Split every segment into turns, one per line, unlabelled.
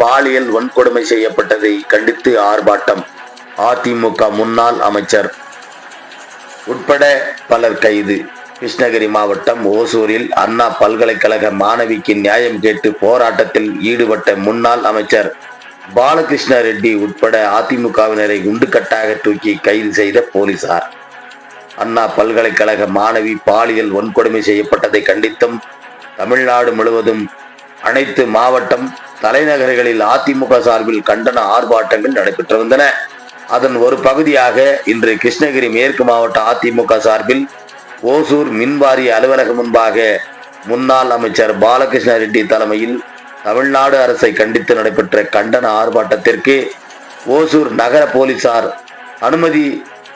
பாலியல் வன்கொடுமை செய்யப்பட்டதை கண்டித்து ஆர்ப்பாட்டம். அதிமுக முன்னாள் அமைச்சர் உட்பட பலர் கைது. கிருஷ்ணகிரி மாவட்டம் ஓசூரில் அண்ணா பல்கலைக்கழக மாணவிக்கு நியாயம் கேட்டு போராட்டத்தில் ஈடுபட்ட முன்னாள் அமைச்சர் பாலகிருஷ்ண ரெட்டி உட்பட அதிமுகவினரை குண்டுக்கட்டாக தூக்கி கைது செய்த போலீசார். அண்ணா பல்கலைக்கழக மாணவி பாலியல் வன்கொடுமை செய்யப்பட்டதை கண்டித்தும் தமிழ்நாடு முழுவதும் அனைத்து மாவட்டம் தலைநகர்களில் அதிமுக சார்பில் கண்டன ஆர்ப்பாட்டங்கள் நடைபெற்று வந்தன. அதன் ஒரு பகுதியாக இன்று கிருஷ்ணகிரி மேற்கு மாவட்ட அதிமுக சார்பில் ஓசூர் மின்வாரிய அலுவலகம் முன்பாக முன்னாள் அமைச்சர் பாலகிருஷ்ண ரெட்டி தலைமையில் தமிழ்நாடு அரசை கண்டித்து நடைபெற்ற கண்டன ஆர்ப்பாட்டத்திற்கு ஓசூர் நகர போலீசார் அனுமதி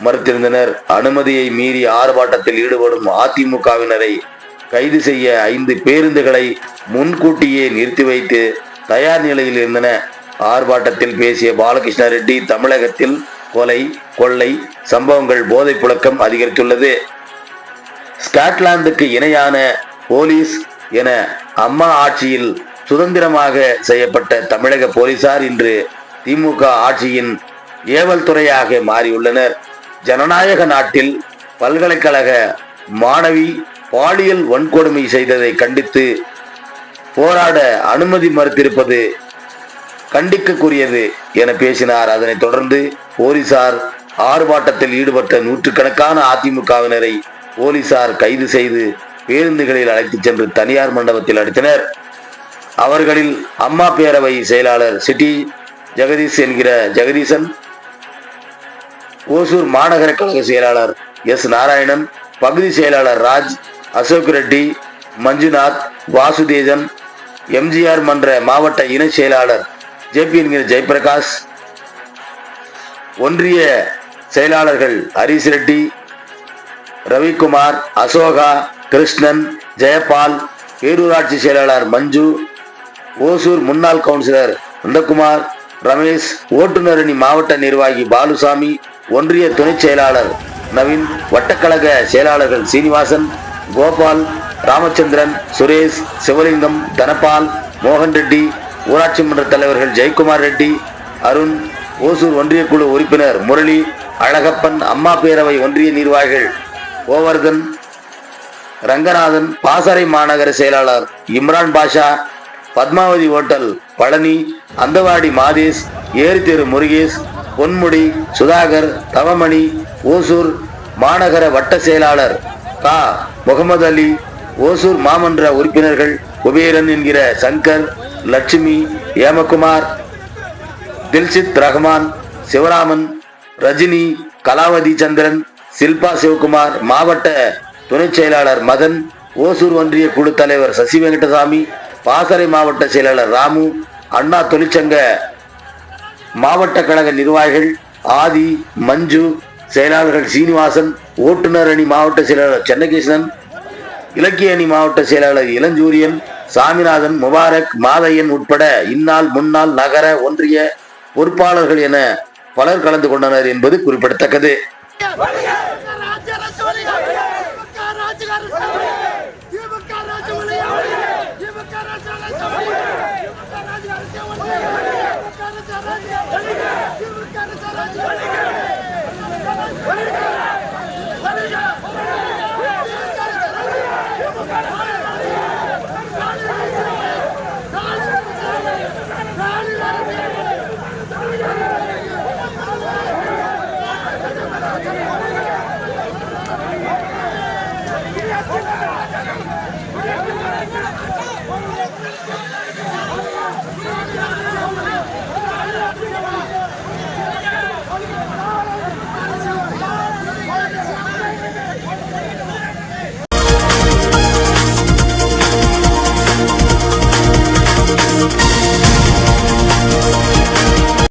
மறுத்திருந்தனர். அனுமதியை மீறி ஆர்ப்பாட்டத்தில் ஈடுபடும் அதிமுகவினரை கைது செய்ய ஐந்து பேருந்துகளை முன்கூட்டியே நிறுத்தி வைத்து தயார் நிலையில் இருந்தன. ஆர்ப்பாட்டத்தில் பேசிய பாலகிருஷ்ண ரெட்டி தமிழகத்தில் கொலை கொள்ளை சம்பவங்கள் போதை புழக்கம் அதிகரித்துள்ளது. ஸ்காட்லாந்துக்கு இணையான போலீஸ் என அம்மா ஆட்சியில் சுதந்திரமாக செய்யப்பட்ட தமிழக போலீசார் இன்று திமுக ஆட்சியின் ஏவல் துறையாக மாறியுள்ளனர். ஜனநாயக நாட்டில் பல்கலைக்கழக மாணவி பாலியல் வன்கொடுமை செய்ததை கண்டித்து போராட அனுமதி மறுத்திருப்பது கண்டிக்கக்கூடியது என பேசினார். அதனைத் தொடர்ந்து போலீசார் ஆர்ப்பாட்டத்தில் ஈடுபட்ட நூற்றுக்கணக்கான அதிமுகவினரை போலீசார் கைது செய்து பேருந்துகளில் அழைத்துச் சென்று தனியார் மண்டபத்தில் அடைத்தனர். அவர்களில் அம்மா பேரவை செயலாளர் சிட்டி ஜெகதீஷ் என்கிற ஜெகதீசன் ஓசூர் மாநகர கழக செயலாளர் எஸ் நாராயணன் பகுதி செயலாளர் ராஜ் அசோக் ரெட்டி மஞ்சுநாத் வாசுதேஜன் எம்ஜிஆர் மன்ற மாவட்ட இணை செயலாளர் ஜேபி என்கிற ஜெயபிரகாஷ் ஒன்றிய செயலாளர்கள் ஹரீஷ் ரெட்டி ரவிக்குமார் அசோகா கிருஷ்ணன் ஜெயபால் பேரூராட்சி செயலாளர் மஞ்சு ஓசூர் முன்னாள் கவுன்சிலர் நந்தகுமார் ரமேஷ் ஓட்டுநர் அணி மாவட்ட நிர்வாகி பாலுசாமி ஒன்றிய துணைச் செயலாளர் நவீன் வட்டக்கழக செயலாளர்கள் சீனிவாசன் கோபால் ராமச்சந்திரன் சுரேஷ் சிவலிங்கம் தனபால் மோகன் ரெட்டி ஊராட்சி மன்ற தலைவர்கள் ஜெயக்குமார் ரெட்டி அருண் ஓசூர் ஒன்றிய குழு உறுப்பினர் முரளி அழகப்பன் அம்மா பேரவை ஒன்றிய நிர்வாகிகள் கோவர்தன் ரங்கநாதன் பாசறை மாநகர செயலாளர் இம்ரான் பாஷா பத்மாவதி ஹோட்டல் பழனி அந்தவாடி மாதேஷ் ஏரித்தெரு முருகேஷ் பொன்முடி சுதாகர் தவமணி ஓசூர் மாநகர வட்ட செயலாளர் கா. முகமது அலி ஓசூர் மாமன்ற உறுப்பினர்கள் குபேரன் என்கிற சங்கர் லட்சுமி ஏமகுமார் தில்சித் ரஹ்மான் சிவராமன் ரஜினி கலாவதி சந்திரன் சில்பா சிவகுமார் மாவட்ட துணைச் செயலாளர் மதன் ஓசூர் ஒன்றிய குழு தலைவர் சசி வெங்கடசாமி பாசறை மாவட்ட செயலாளர் ராமு அண்ணா தொழிற்சங்க மாவட்ட கழக நிர்வாகிகள் ஆதி மஞ்சு செயலாளர்கள் சீனிவாசன் ஓட்டுநர் அணி மாவட்ட செயலாளர் சென்னகிருஷ்ணன் இலக்கிய அணி மாவட்ட செயலாளர் இளஞ்சூரியன் சாமிநாதன் முபாரக் மாதையன் உட்பட இந்நாள் முன்னாள் நகர ஒன்றிய பொறுப்பாளர்கள் என பலர் கலந்து கொண்டனர் என்பது குறிப்பிடத்தக்கது
Thank you.